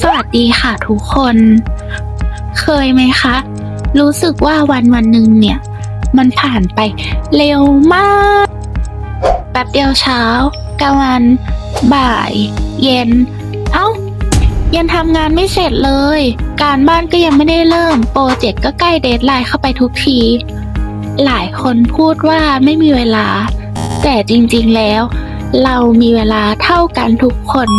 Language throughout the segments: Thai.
สวัสดีค่ะทุกคน เคยไหมคะ รู้สึกว่าวันวันหนึ่งเนี่ย มันผ่านไปเร็วมากแป๊บเดียวเช้ากลางวัน บ่าย เย็น เอ้า ยังทำงานไม่เสร็จเลย การบ้านก็ยังไม่ได้เริ่ม โปรเจกต์ก็ใกล้เดทไลน์เข้าไปทุกที หลายคนพูดว่าไม่มีเวลา แต่จริงๆแล้ว เรามีเวลาเท่ากันทุกคน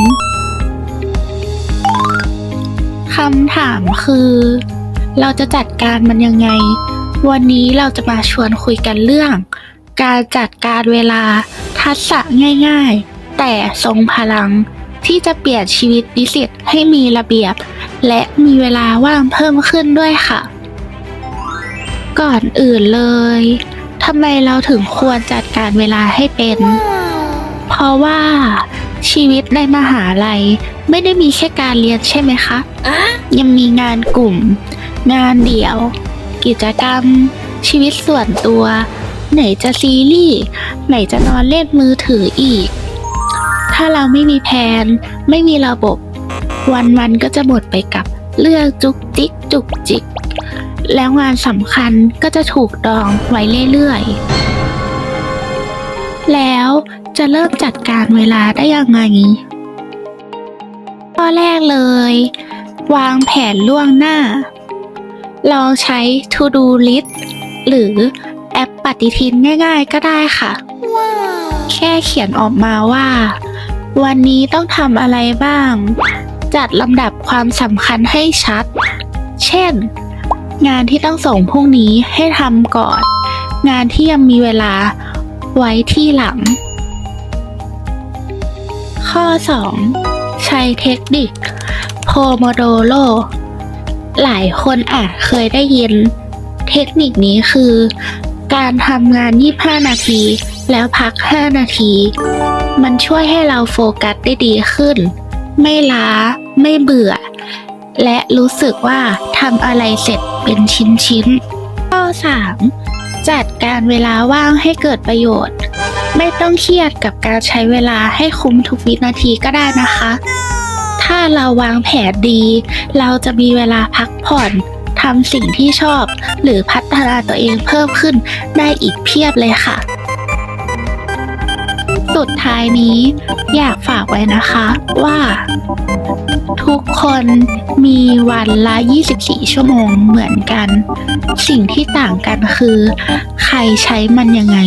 คำถามคือ เราจะจัดการมันยังไง วันนี้เราจะมาชวนคุยกันเรื่อง การจัดการเวลาทักษะง่ายๆ แต่ทรงพลังที่จะเปลี่ยนชีวิตนิสิตให้มีระเบียบ และมีเวลาว่างเพิ่มขึ้นด้วยค่ะ ก่อนอื่นเลยทำไมเราถึงควรจัดการเวลาให้เป็น เพราะว่าชีวิตในมหาลัย ไม่ได้มีแค่การเรียนใช่ไหมคะ ยังมีงานกลุ่ม งานเดี่ยว กิจกรรม ชีวิตส่วนตัว ไหนจะซีรีส์ ไหนจะนอนเล่นมือถืออีก ถ้าเราไม่มีแผน ไม่มีระบบ วันๆก็จะหมดไปกับเรื่องจุกจิกจุกจิก แล้วงานสำคัญก็จะถูกดองไว้เรื่อยๆ แล้วจะเริ่มจัดการเวลาได้ยังไง ข้อแรกเลย วางแผนล่วงหน้าลองใช้ To Do List หรือแอปปฏิทินง่ายๆก็ได้ค่ะ แค่เขียนออกมาว่า วันนี้ต้องทำอะไรบ้าง จัดลำดับความสำคัญให้ชัด เช่น งานที่ต้องส่งพรุ่งนี้ให้ทำก่อน งานที่ยังมีเวลาไว้ที่หลัง ข้อ 2 ใช้เทคนิคโพโมโดโ o หลายคนอาจเคยได้ยิน เทคนิคนี้คือ การทำงาน 25 นาที แล้วพัก 5 นาที มันช่วยให้เราโฟกัสได้ดีขึ้น ไม่ล้า ไม่เบื่อ และรู้สึกว่าทำอะไรเสร็จเป็นชิ้นๆข้อ 3 จัดการเวลาว่างให้เกิดประโยชน์ ไม่ต้องเครียดกับการใช้เวลาให้คุ้มทุกวินาทีก็ได้นะคะ ถ้าเราวางแผนดี เราจะมีเวลาพักผ่อนทำสิ่งที่ชอบ หรือพัฒนาตัวเองเพิ่มขึ้นได้อีกเพียบเลยค่ะ สุดท้ายนี้อยากฝากไว้นะคะว่า ทุกคนมีวันละ 24 ชั่วโมงเหมือนกัน สิ่งที่ต่างกันคือ ใครใช้มันยังไง